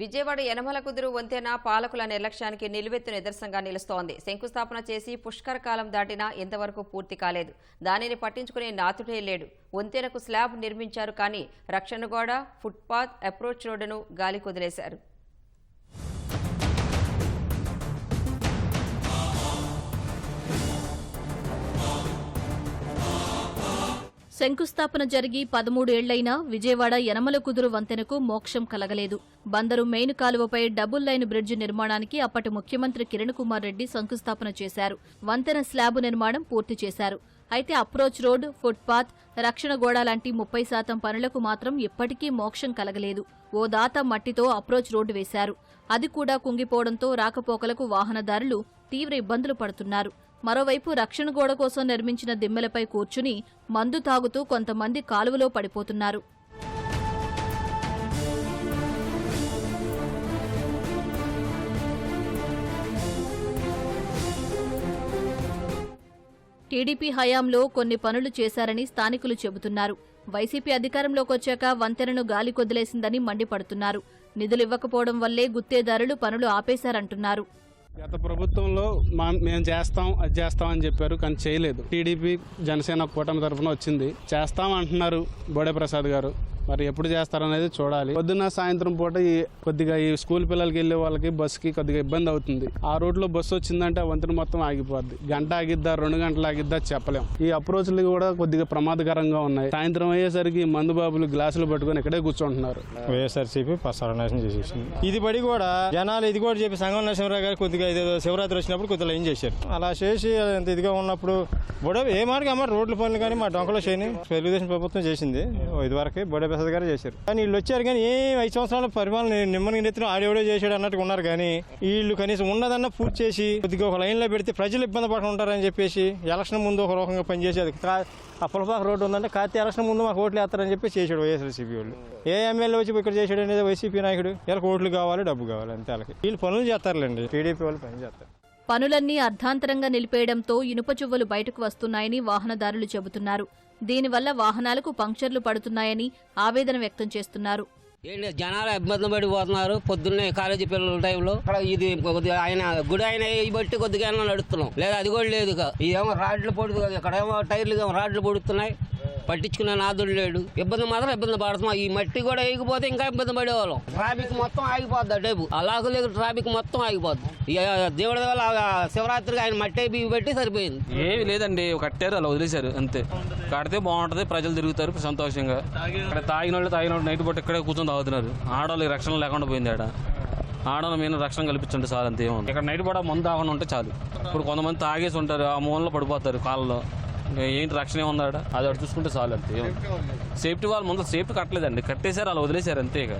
విజయవాడ యనమల కుదురు వంతెన పాలకుల నిర్లక్ష్యానికి నిలువెత్తు నిదర్శనంగా నిలుస్తోంది. శంకుస్థాపన చేసి పుష్కర కాలం దాటినా ఇంతవరకు పూర్తి కాలేదు. దానిని పట్టించుకునే నాతుడే లేడు. వంతెనకు స్లాబ్ నిర్మించారు కానీ రక్షణ గోడ ఫుట్పాత్ అప్రోచ్ రోడ్డును గాలి కుదిలేశారు. శంకుస్థాపన జరిగి పదమూడేళ్ళైనా విజయవాడ యనమల కుదురు వంతెనకు మోక్షం కలగలేదు. బందరు మెయిన్ కాలువపై డబుల్ లైన్ బ్రిడ్జ్ నిర్మాణానికి అప్పటి ముఖ్యమంత్రి కిరణ్ కుమార్ రెడ్డి శంకుస్థాపన చేశారు. వంతెన స్లాబు నిర్మాణం పూర్తి చేశారు. అయితే అప్రోచ్ రోడ్ ఫుట్పాత్ రక్షణ గోడ లాంటి ముప్పై శాతం పనులకు మాత్రం ఇప్పటికీ మోక్షం కలగలేదు. ఓ దాత మట్టితో అప్రోచ్ రోడ్డు వేశారు. అది కూడా కుంగిపోవడంతో రాకపోకలకు వాహనదారులు తీవ్ర ఇబ్బందులు పడుతున్నారు. మరోవైపు రక్షణ గోడ కోసం నిర్మించిన దిమ్మెలపై కూర్చుని మందు తాగుతూ కొంతమంది కాలువలో పడిపోతున్నారు. టీడీపీ హయాంలో కొన్ని పనులు చేశారని స్థానికులు చెబుతున్నారు. వైసీపీ అధికారంలోకి వచ్చాక వంతెనను గాలి కొదిలేసిందని మండిపడుతున్నారు. నిధులు ఇవ్వకపోవడం వల్లే గుత్తేదారులు పనులు ఆపేశారంటున్నారు. గత ప్రభుత్వంలో మా మేము చేస్తాం అది చేస్తాం అని చెప్పారు కానీ చేయలేదు. టీడీపీ జనసేన కూటమి తరఫున వచ్చింది. చేస్తాం అంటున్నారు బోడే ప్రసాద్ గారు. మరి ఎప్పుడు చేస్తారనేది చూడాలి. పొద్దున్న సాయంత్రం పూట ఈ కొద్దిగా ఈ స్కూల్ పిల్లలకి వెళ్ళే వాళ్ళకి బస్సుకి కొద్దిగా ఇబ్బంది అవుతుంది. ఆ రోడ్లో బస్సు వచ్చిందంటే ఆ వంతెన మొత్తం ఆగిపోద్ది. గంట ఆగిద్దా రెండు గంటలు ఆగిద్దా చెప్పలేం. ఈ అప్రోచ్లు కూడా కొద్దిగా ప్రమాదకరంగా ఉన్నాయి. సాయంత్రం అయ్యేసరికి మందు బాబులు గ్లాసులు పట్టుకొని ఇక్కడే కూర్చుంటున్నారు. వైఎస్ఆర్సీపీ సర్వనాశనం చేసేసింది. ఇది పడి కూడా జనాలు ఇది కూడా చెప్పి సంగం నరసింహరావు గారు కొద్దిగా శివరాత్రి వచ్చినప్పుడు కొద్దిగా ఏం చేశారు? అలా చేసి అంత ఇదిగా ఉన్నప్పుడు బొడ ఏ మార్గం? అమ్మ రోడ్ల పనులు కానీ మా డొంకలో చేయని తెలుగుదేశం ప్రభుత్వం చేసింది. ఇది ఇదివరకే బొడే ప్రసాద్ గారు చేశారు. కానీ వీళ్ళు వచ్చారు కానీ ఏ ఐదు సంవత్సరాల పరిమాణం నిమ్మని నెత్తిన ఆడేవాడో చేశాడు అన్నట్టుగా ఉన్నారు కానీ వీళ్ళు కనీసం ఉన్నదన్న పూర్తి చేసి కొద్దిగా ఒక లైన్లో పెడితే ప్రజలు ఇబ్బంది పడకుండా ఉంటారని చెప్పేసి ఎలక్షన్ ముందు ఒక రకంగా పనిచేసేది అది కా- ఆ పులపాక రోడ్డు ఉందంటే కార్తీ ఎలక్షన్ ముందు మాకు ఓట్లు వేస్తారని చెప్పి చేశాడు వైఎస్ఆర్సీపీ వాళ్ళు. ఏ ఎమ్మెల్యే వచ్చి ఇక్కడ చేశాడు అనేది వైసీపీ నాయకుడు. వీళ్ళకి ఓట్లు కావాలి డబ్బు కావాలి అంతే వాళ్ళకి. వీళ్ళు పనులు చేస్తారులేండి. టీడీపీ వాళ్ళు పని చేస్తారు. పనులన్నీ అర్ధాంతరంగా నిలిపేయడంతో ఇనుప చువ్వలు బయటకు వస్తున్నాయని వాహనదారులు చెబుతున్నారు. దీనివల్ల వాహనాలకు పంక్చర్లు పడుతున్నాయని ఆవేదన వ్యక్తం చేస్తున్నారు. ఏంటి జనాలు ఇబ్బంది పడిపోతున్నారు పొద్దున్నే కాలేజీ పిల్లల టైంలో. ఇది కొద్దిగా ఆయన గుడి ఆయన బట్టి కొద్దిగా నడుస్తున్నాం లేదా అది కూడా లేదు ఇక. ఇదేమో రాడ్లు పొడుగు ఇక్కడ ఏమో టైర్లు రాడ్లు పొడుతున్నాయి పట్టించుకునే నాదుడు లేడు. ఇబ్బంది మాత్రం ఇబ్బంది పడుతున్నాం ఈ మట్టి కూడా వేయకపోతే ఇంకా ఇబ్బంది పడేవాళ్ళం. ట్రాఫిక్ మొత్తం ఆగిపోద్ది అటేపు అలాగ లేదు ట్రాఫిక్ మొత్తం ఆగిపోద్ది. ఇక దేవుడి వల్ల శివరాత్రికి ఆయన మట్టి వేయి పెట్టి సరిపోయింది. ఏమి లేదండి. కట్టారు అలా వదిలేశారు. అంతే. కడితే బాగుంటది. ప్రజలు తిరుగుతారు సంతోషంగా. ఇక్కడ తాగిన వాళ్ళు తాగిన వాళ్ళు నైట్ పూట ఇక్కడే కూర్చొని తాగుతున్నారు. ఆడవాళ్ళకి రక్షణ లేకుండా పోయింది ఆడ. ఆడవాళ్ళ మీద రక్షణ కల్పించండి చాలు అంతే ఏముంది. ఇక్కడ నైట్ పూట మందు తాగకుండా ఉంటే చాలు. ఇప్పుడు కొంతమంది తాగేసి ఉంటారు. ఆ మూలలో పడిపోతారు కాళ్ళలో. ఏంటి రక్షణ ఏముంది ఆడ? అది అటు చూసుకుంటే చాలు అంతే. సేఫ్టీ వాళ్ళు. ముందు సేఫ్టీ కట్టలేదండి. కట్టేశారు అలా వదిలేశారు అంతే ఇక.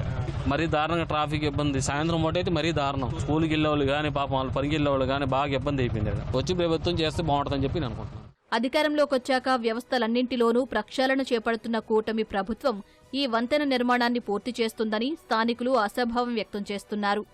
మరీ దారుణంగా ట్రాఫిక్ ఇబ్బంది. సాయంత్రం పూట అయితే మరీ దారుణం. స్కూల్కి వెళ్ళే వాళ్ళు కానీ పాపం వాళ్ళు పనికి వెళ్ళే వాళ్ళు కానీ బాగా ఇబ్బంది అయిపోయింది. వచ్చి ప్రభుత్వం చేస్తే బాగుంటుందని చెప్పి నేను అనుకుంటున్నాను. అధికారంలోకొచ్చాక వ్యవస్థలన్నింటిలోనూ ప్రక్షాళన చేపడుతున్న కూటమి ప్రభుత్వం ఈ వంతెన నిర్మాణాన్ని పూర్తి చేస్తుందని స్థానికులు అసభావం వ్యక్తం చేస్తున్నారు.